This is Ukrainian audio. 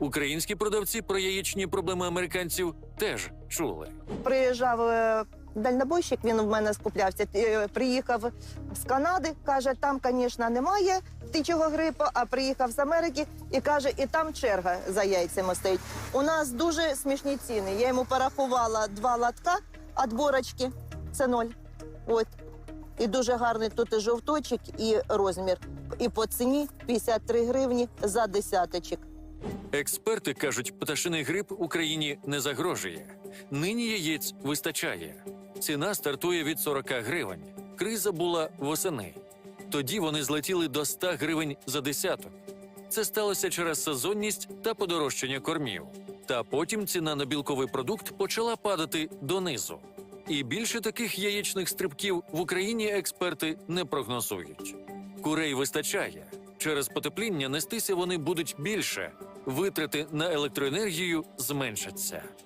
Українські продавці про яєчні проблеми американців теж чули. Приїжджав е, дальнобойщик, він в мене скуплявся. е, Приїхав з Канади, каже, там, звісно, немає птичого грипу, а приїхав з Америки і каже, і там черга за яйцями стоїть. У нас дуже смішні ціни. Я йому порахувала два латка відборочки, це ноль. От. І дуже гарний тут і жовточок, і розмір. І по ціні 53 гривні за десяточок. Експерти кажуть, пташиний грип Україні не загрожує. Нині яєць вистачає. Ціна стартує від 40 гривень. Криза була восени. Тоді вони злетіли до 100 гривень за десяток. Це сталося через сезонність та подорожчання кормів. Та потім ціна на білковий продукт почала падати донизу. І більше таких яєчних стрибків в Україні експерти не прогнозують. Курей вистачає. Через потепління нестися вони будуть більше, витрати на електроенергію зменшаться.